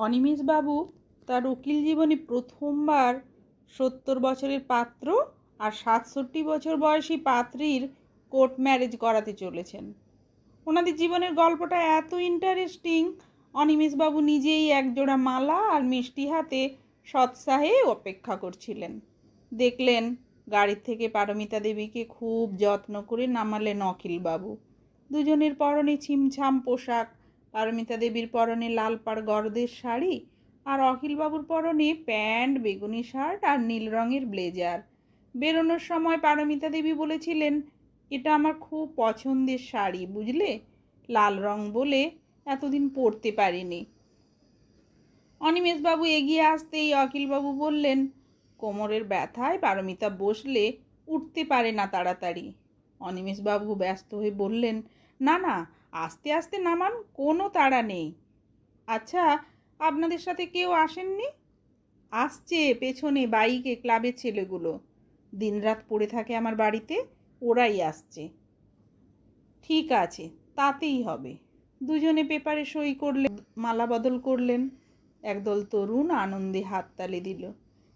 অনিমেষবাবু তার উকিল জীবনে প্রথমবার সত্তর বছরের পাত্র আর সাতষট্টি বছর বয়সী পাত্রীর কোর্ট ম্যারেজ করাতে চলেছেন। ওনাদের জীবনের গল্পটা এত ইন্টারেস্টিং অনিমেষবাবু নিজেই একজোড়া মালা আর মিষ্টি হাতে সৎসাহে অপেক্ষা করছিলেন। দেখলেন, গাড়ির থেকে পারমিতা দেবীকে খুব যত্ন করে নামালেন অখিলবাবু দুজনের পরনে ছিমছাম পোশাক পারমিতা দেবীর পরনে লাল পাড় গরদের শাড়ি আর অখিলবাবুর পরনে প্যান্ট, বেগুনি শার্ট আর নীল রঙের ব্লেজার। বেরোনোর সময় পারমিতা দেবী বলেছিলেন, এটা আমার খুব পছন্দের শাড়ি, বুঝলে? লাল রং বলে এতদিন পরতে পারিনি। অনিমেষবাবু এগিয়ে আসতেই অখিলবাবু বললেন, কোমরের ব্যথায় পারমিতা বসলে উঠতে পারে না তাড়াতাড়ি। অনিমেষবাবু ব্যস্ত হয়ে বললেন, না না আস্তে আস্তে নামান, কোনো তাড়া নেই। আচ্ছা আপনাদের সাথে কেউ আসেননি? আসছে পেছনে বাইকে ক্লাবের ছেলেগুলো। দিনরাত পড়ে থাকে আমার বাড়িতে, ওরাই আসছে। ঠিক আছে, তাতেই হবে। দুজনে পেপারে সই করলেন মালা বদল করলেন। একদল তরুণ আনন্দে হাততালি দিল।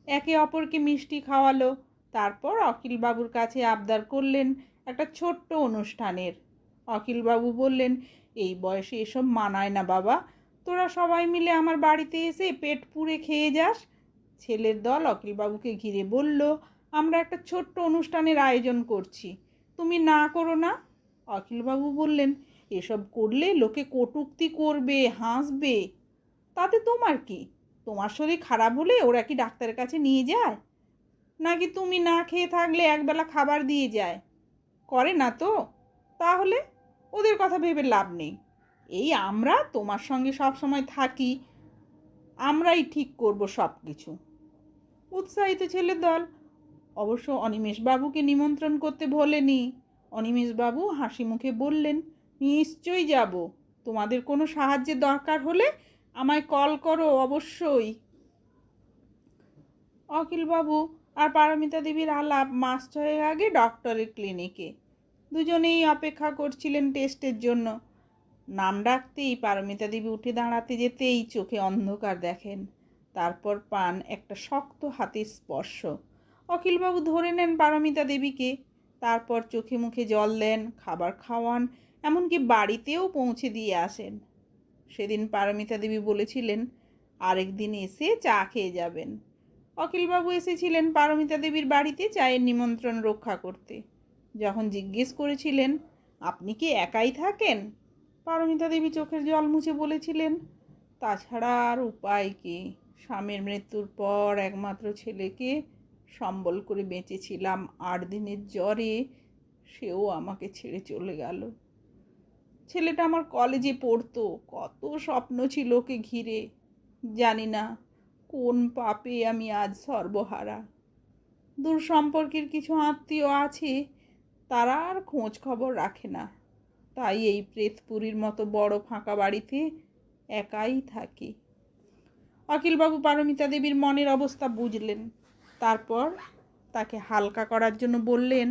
একে অপরকে মিষ্টি খাওয়ালো। তারপর অখিলবাবুর কাছে আবদার করলেন একটা ছোট্ট অনুষ্ঠানের অখিলবাবু বললেন, এই বয়সে এসব মানায় না বাবা। তোরা সবাই মিলে আমার বাড়িতে এসে পেট পুড়ে খেয়ে যাস। ছেলের দল অখিলবাবুকে ঘিরে বলল, আমরা একটা ছোট্ট অনুষ্ঠানের আয়োজন করছি। তুমি না করো না? অখিলবাবু বললেন, এসব করলে লোকে কটূক্তি করবে, হাসবে। তাতে তোমার কি? তোমার শরীর খারাপ হলে ওরা কি ডাক্তারের কাছে নিয়ে যায়? নাকি তুমি না খেয়ে থাকলে একবেলা খাবার দিয়ে যায়? করে না তো। তাহলে ওদের কথা ভেবে লাভ নেই। এই আমরা তোমার সঙ্গে সব সময় থাকি। আমরাই ঠিক করব সব কিছু উৎসাহিত ছেলের দল। অবশ্য অনিমেষবাবুকে নিমন্ত্রণ করতে ভোলেনি অনিমেষবাবু হাসি মুখে বললেন, নিশ্চয়ই যাব। তোমাদের কোনো সাহায্যের দরকার হলে আমায় কল করো অবশ্যই। অখিলবাবু আর পারমিতা দেবীর আলাপ মাস ছয়েক আগে ডক্টরের ক্লিনিকে। দুজনেই অপেক্ষা করছিলেন টেস্টের জন্য। নাম ডাকতেই পারমিতা দেবী উঠে দাঁড়াতে যেতেই চোখে অন্ধকার দেখেন। তারপর পান একটা শক্ত হাতের স্পর্শ। অখিলবাবু ধরে নেন পারমিতা দেবীকে। তারপর চোখে মুখে জল দেন, খাবার খাওয়ান, এমনকি বাড়িতেও পৌঁছে দিয়ে আসেন। সেদিন পারমিতা দেবী বলেছিলেন, আরেক দিন এসে চা খেয়ে যাবেন। অখিলবাবু এসেছিলেন পারমিতা দেবীর বাড়িতে চায়ের নিমন্ত্রণ রক্ষা করতে। যখন জিজ্ঞেস করেছিলেন, আপনি কি একাই থাকেন? পারমিতা দেবী চোখের জল মুছে বলেছিলেন, তাছাড়া আর উপায় কি? স্বামীর মৃত্যুর পর একমাত্র ছেলেকে সম্বল করে বেঁচেছিলাম আট দিনের জ্বরে, সেও আমাকে ছেড়ে চলে গেল। ছেলেটা আমার কলেজে পড়তো, কত স্বপ্ন ছিল ওকে ঘিরে। জানি না কোন পাপে আমি আজ সর্বহারা। দূর সম্পর্কের কিছু আত্মীয় আছে তারা আর খোঁজ খবর রাখে না। তাই এই প্রেতপুরীর মতো বড় ফাঁকা বাড়িতে একাই থাকি। অখিলবাবু পারমিতা দেবীর মনের অবস্থা বুঝলেন। তারপর তাকে হালকা করার জন্য বললেন,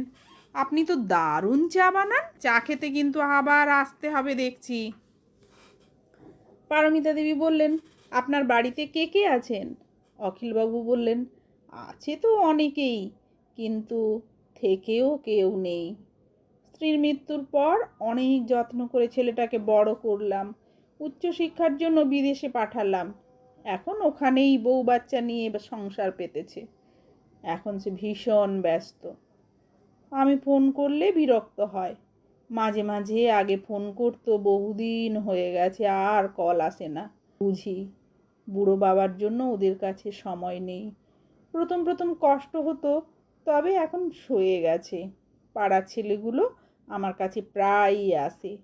আপনি তো দারুণ চা বানান, চা খেতে কিন্তু আবার আসতে হবে দেখছি। পারমিতা দেবী বললেন, আপনার বাড়িতে কে কে আছেন? অখিলবাবু বললেন, আছে তো অনেকেই, কিন্তু থেকেও কেউ নেই। স্ত্রীর মৃত্যুর পর অনেক যত্ন করে ছেলেটাকে বড় করলাম, উচ্চশিক্ষার জন্য বিদেশে পাঠালাম। এখন ওখানেই বউ বাচ্চা নিয়ে সংসার পেতেছে। এখন সে ভীষণ ব্যস্ত। আমি ফোন করলে বিরক্ত হয়। মাঝে মাঝে আগে ফোন করতো, বহুদিন হয়ে গেছে, আর কল আসে না। বুঝি বুড়ো বাবার জন্য ওদের কাছে সময় নেই। প্রথম প্রথম কষ্ট হতো তবে এখন সয়ে গেছে। পাড়ার ছেলেগুলো আমার কাছে প্রায়ই আসে।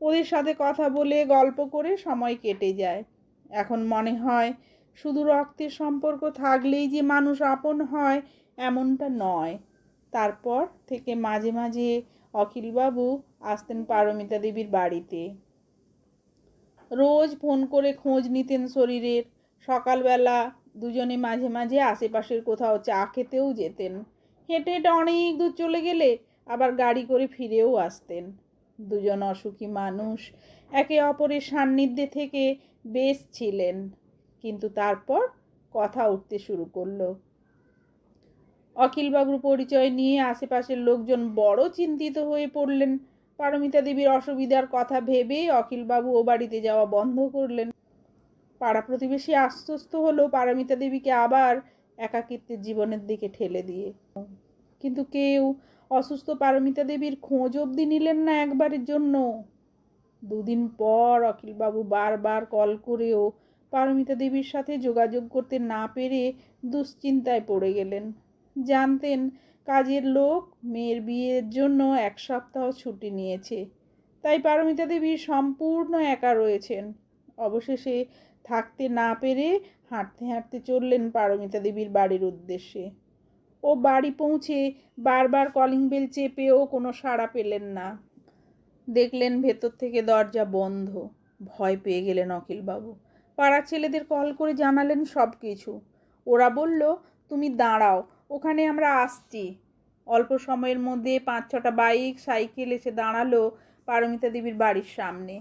ওদের সাথে কথা বলে, গল্প করে সময় কেটে যায়। এখন মনে হয় শুধু রক্তের সম্পর্ক থাকলেই যে মানুষ আপন হয়, এমনটা নয়। তারপর থেকে মাঝে মাঝে অখিলবাবু আসতেন পারমিতা দেবীর বাড়িতে। রোজ ফোন করে খোঁজ নিতেন শরীরের। সকালবেলা দুজনে মাঝে মাঝে আশেপাশের কোথাও চা খেতেও যেতেন। হেঁটে হেঁটে অনেক দূর চলে গেলে আবার গাড়ি করে ফিরেও আসতেন। দুজন অসুখী মানুষ একে অপরের সান্নিধ্যে থেকে বেশ ছিলেন, কিন্তু তারপর কথা উঠতে শুরু করল। অখিলবাবুর পরিচয় নিয়ে আশেপাশের লোকজন বড় চিন্তিত হয়ে পড়লেন। পারমিতা দেবীর অসুবিধার কথা ভেবে অখিলবাবু ও বাড়িতে যাওয়া বন্ধ করলেন। পাড়া প্রতিবেশী আশ্বস্ত হলো পারমিতা দেবীকে আবার একাকিত্বের জীবনের দিকে ঠেলে দিয়ে। কিন্তু কেউ অসুস্থ পারমিতা দেবীর খোঁজ অবধি নিলেন না একবারের জন্য। দুদিন পর অখিলবাবু বারবার কল করেও পারমিতা দেবীর সাথে যোগাযোগ করতে না পেরে দুশ্চিন্তায় পড়ে গেলেন। জানতেন কাজের লোক মেয়ের বিয়ের জন্য এক সপ্তাহ ছুটি নিয়েছে। তাই পারমিতা দেবী সম্পূর্ণ একা রয়েছেন। অবশেষে থাকতে না পেরে হাঁটতে হাঁটতে চললেন পারমিতা দেবীর বাড়ির উদ্দেশ্যে। ও বাড়ি পৌঁছে বারবার কলিং বেল চেপেও কোনো সাড়া পেলেন না। দেখলেন ভেতর থেকে দরজা বন্ধ। ভয় পেয়ে গেলেন অখিলবাবু। পাড়ার ছেলেদের কল করে জানালেন সব কিছু ওরা বলল, তুমি দাঁড়াও, ওখানে আমরা আসছি। অল্প সময়ের মধ্যে পাঁচ ছটা বাইক, সাইকেল এসে দাঁড়াল পারমিতা দেবীর বাড়ির সামনে।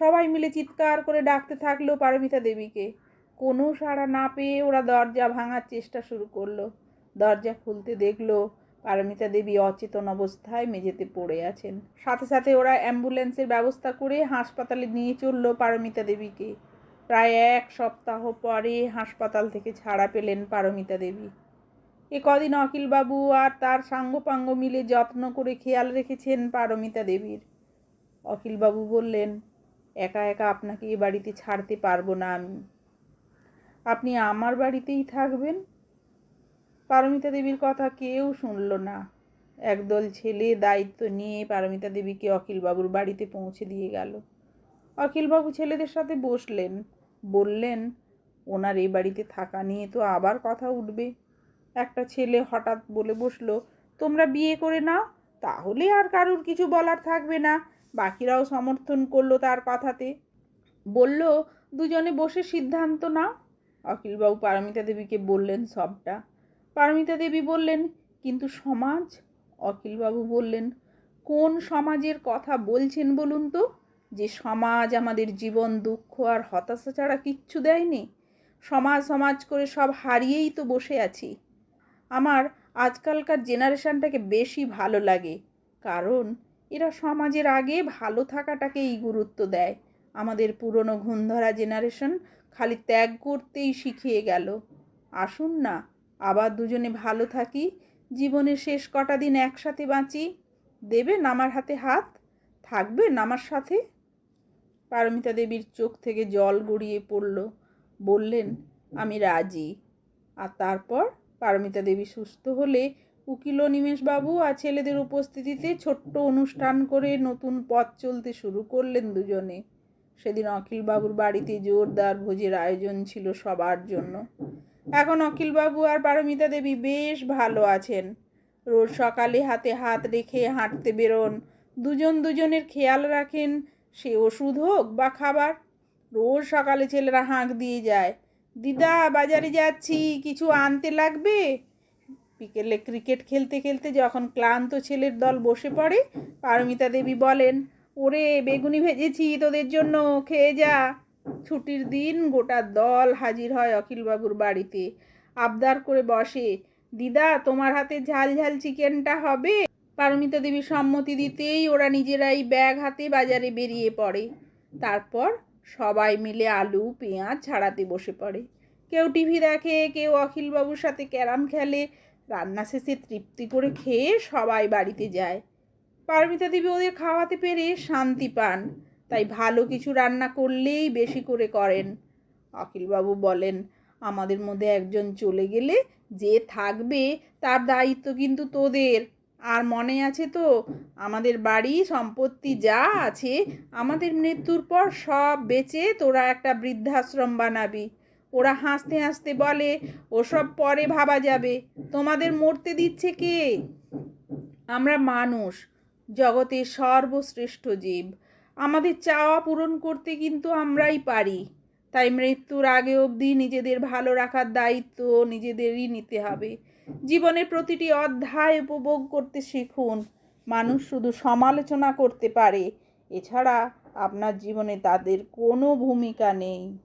সবাই মিলে চিৎকার করে ডাকতে থাকল পারমিতা দেবীকে। কোনো সাড়া না পেয়ে ওরা দরজা ভাঙার চেষ্টা শুরু করল। দরজা খুলতে দেখল পারমিতা দেবী অচেতন অবস্থায় মেঝেতে পড়ে আছেন। সাথে সাথে ওরা অ্যাম্বুলেন্সের ব্যবস্থা করে হাসপাতালে নিয়ে চলল পারমিতা দেবীকে। প্রায় এক সপ্তাহ পরে হাসপাতাল থেকে ছাড়া পেলেন পারমিতা দেবী। এ কদিন অখিলবাবু আর তার সাঙ্গপাঙ্গ মিলে যত্ন করে খেয়াল রেখেছেন পারমিতা দেবীর। অখিলবাবু বললেন, একা একা আপনাকে এ বাড়িতে ছাড়তে পারব না আমি। আপনি আমার বাড়িতেই থাকবেন? পারমিতা দেবীর কথা কেউ শুনল না। একদল ছেলে দায়িত্ব নিয়ে পারমিতা দেবীকে অখিলবাবুর বাড়িতে পৌঁছে দিয়ে গেল। অখিলবাবু ছেলেদের সাথে বসলেন। বললেন, ওনার এই বাড়িতে থাকা নিয়ে তো আবার কথা উঠবে। একটা ছেলে হঠাৎ বলে বসল, তোমরা বিয়ে করে নাও, তাহলে আর কারুর কিছু বলার থাকবে না। বাকিরাও সমর্থন করল তার কথাতে। বলল, দুজনে বসে সিদ্ধান্ত নাও। অখিলবাবু পারমিতা দেবীকে বললেন সবটা। পারমিতা দেবী বললেন, কিন্তু সমাজ? অখিলবাবু বললেন, কোন সমাজের কথা বলছেন বলুন তো? যে সমাজ আমাদের জীবন, দুঃখ আর হতাশা ছাড়া কিচ্ছু দেয়নি। সমাজ সমাজ করে সব হারিয়েই তো বসে আছি। আমার আজকালকার জেনারেশনটাকে বেশি ভালো লাগে। কারণ, এরা সমাজের আগে ভালো থাকাটাকেই গুরুত্ব দেয়। আমাদের পুরনো ঘুণধরা জেনারেশন খালি ত্যাগ করতেই শিখিয়ে গেল। আসুন না, আবার দুজনে ভালো থাকি, জীবনের শেষ কটা দিন একসাথে বাঁচি। দেবেন আমার হাতে হাত? থাকবেন আমার সাথে? পারমিতা দেবীর চোখ থেকে জল গড়িয়ে পড়ল। বললেন, আমি রাজি। আর তারপর? পারমিতা দেবী সুস্থ হলে উকিল নিমেশবাবু আর ছেলেদের উপস্থিতিতে ছোট্ট অনুষ্ঠান করে নতুন পথ চলতে শুরু করলেন দুজনে। সেদিন অখিলবাবুর বাড়িতে জোরদার ভোজের আয়োজন ছিল সবার জন্য। এখন অখিলবাবু আর পারমিতা দেবী বেশ ভালো আছেন। রোজ সকালে হাতে হাত রেখে হাঁটতে বেরোন। দুজন দুজনের খেয়াল রাখেন, সে ওষুধ হোক বা খাবার। রোজ সকালে ছেলেরা হাঁক দিয়ে যায়, দিদা, বাজারে যাচ্ছি, কিছু আনতে লাগবে? বিকেলে ক্রিকেট খেলতে খেলতে যখন ক্লান্ত ছেলের দল বসে পড়ে, পারমিতা দেবী বলেন ওরে বেগুনি ভেজেছি তোদের জন্য, খেয়ে যা। ছুটির দিন গোটা দল হাজির হয় অখিলবাবুর বাড়িতে। আবদার করে বসে, দিদা, তোমার হাতে ঝাল ঝাল চিকেনটা হবে? পারমিতা দেবী সম্মতি দিতেই ওরা নিজেরাই ব্যাগ হাতে বাজারে বেরিয়ে পড়ে। তারপর সবাই মিলে আলু, পেঁয়াজ ছাড়াতে বসে পড়ে। কেউ টিভি দেখে, কেউ অখিলবাবুর সাথে ক্যারাম খেলে। রান্না শেষে তৃপ্তি করে খেয়ে সবাই বাড়িতে যায়। পারমিতা দেবী ওদের খাওয়াতে পেরে শান্তি পান। তাই ভালো কিছু রান্না করলেই বেশি করে করেন। অখিলবাবু বলেন, আমাদের মধ্যে একজন চলে গেলে যে থাকবে তার দায়িত্ব কিন্তু তোদের। আর মনে আছে তো, আমাদের বাড়ি সম্পত্তি যা আছে, আমাদের মৃত্যুর পর সব বেচে তোরা একটা বৃদ্ধাশ্রম বানাবি। ওরা হাসতে হাসতে বলে, ওসব পরে ভাবা যাবে। তোমাদের মরতে দিচ্ছে কে? আমরা মানুষ। জগতের সর্বশ্রেষ্ঠ জীব। আমাদের চাওয়া পূরণ করতে কিন্তু আমরাই পারি। তাই মৃত্যুর আগে অবধি নিজেদের ভালো রাখার দায়িত্ব নিজেদেরই নিতে হবে। জীবনের প্রতিটি অধ্যায় উপভোগ করতে শিখুন। মানুষ শুধু সমালোচনা করতে পারে। এছাড়া আপনার জীবনে তাদের কোনো ভূমিকা নেই।